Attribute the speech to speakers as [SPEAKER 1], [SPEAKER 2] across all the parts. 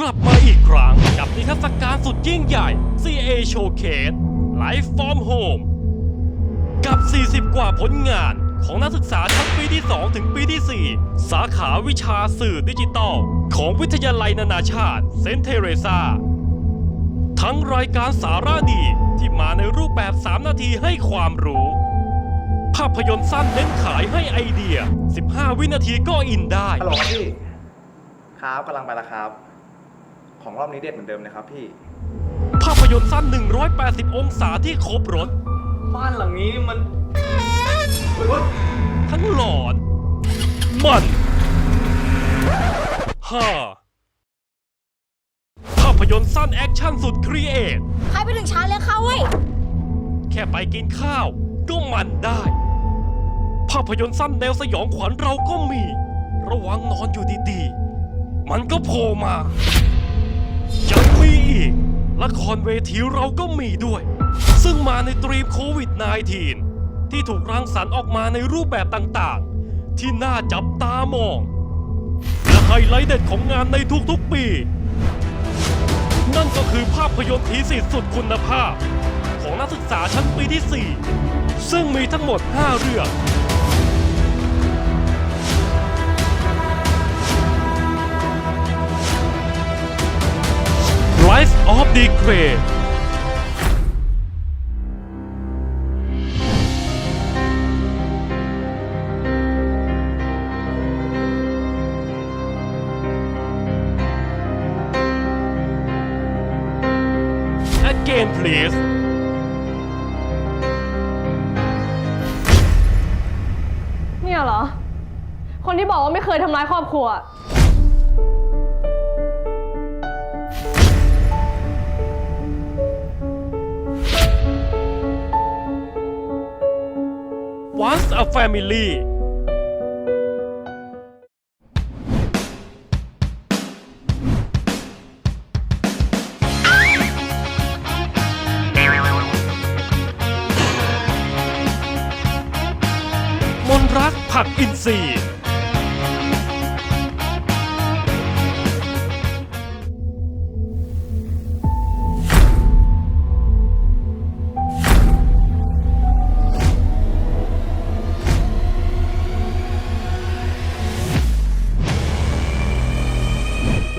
[SPEAKER 1] กลับมาอีกครั้งกับนิทรรศการสุดยิ่งใหญ่ CA Showcase Life from Home กับ 40 กว่าผลงานของนักศึกษาชั้นปีที่ 2 ถึงปีที่ 4 สาขาวิชาสื่อดิจิตอลของวิทยาลัยนานาชาติเซนเทเรซาทั้งรายการสาระดีที่มาในรูปแบบ 3 นาทีให้ความรู้ ภาพยนตร์สั้นเน้นขายให้ไอเดีย 15 วินาทีก็อินได้
[SPEAKER 2] ฮัลโหลครับพี่ ครับกำลังไปแล้วครับ ของรอบนี้เด็ดเหมือนเดิมเลยครับพี่
[SPEAKER 1] ภาพยนตร์สั้น 180 องศาที่ครบรถ
[SPEAKER 2] บ้านหลังนี้มันเฮ้ย
[SPEAKER 1] ทั้งหลอน มันฮ่าภาพยนตร์สั้นแอคชั่นสุดครีเอท
[SPEAKER 3] ใครไปถึงช้าเลยค่ะเว้ย
[SPEAKER 1] แค่ไปกินข้าวก็มันได้ ภาพยนตร์สั้นแนวสยองขวัญเราก็มี ระวังนอนอยู่ดีๆ มันก็โผล่มา ยังมีอีก ละครเวทีเราก็มีด้วย ซึ่งมาในตรีมโควิด -19 ที่ถูกรังสรรค์ออกมาในรูปแบบต่างๆ ที่น่าจับตามอง และไฮไลท์เด็ดของงานในทุกๆปี นั่นก็คือภาพยนตร์ทีสิทธิ์สุดคุณภาพ ของนักศึกษาชั้นปีที่ 4 ซึ่งมีทั้งหมด 5 เรื่อง Life of the Grey และ Again Please
[SPEAKER 4] เนี่ยเหรอ คนที่บอกว่าไม่เคยทำร้ายครอบครัว
[SPEAKER 1] a Family มนรักผักอินทรีย์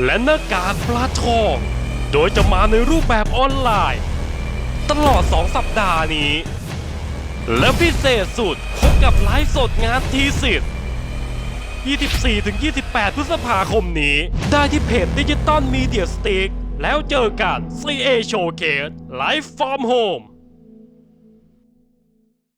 [SPEAKER 1] และหน้ากากปลาทอง โดยจะมาในรูปแบบออนไลน์ ตลอด 2 สัปดาห์นี้ และพิเศษสุดพบกับไลฟ์สดงานทีสิทธิ์ 24-28 พฤษภาคมนี้ ได้ที่เพจดิจิตอลมีเดียสติกแล้วเจอกัน CA Showcase Live from Home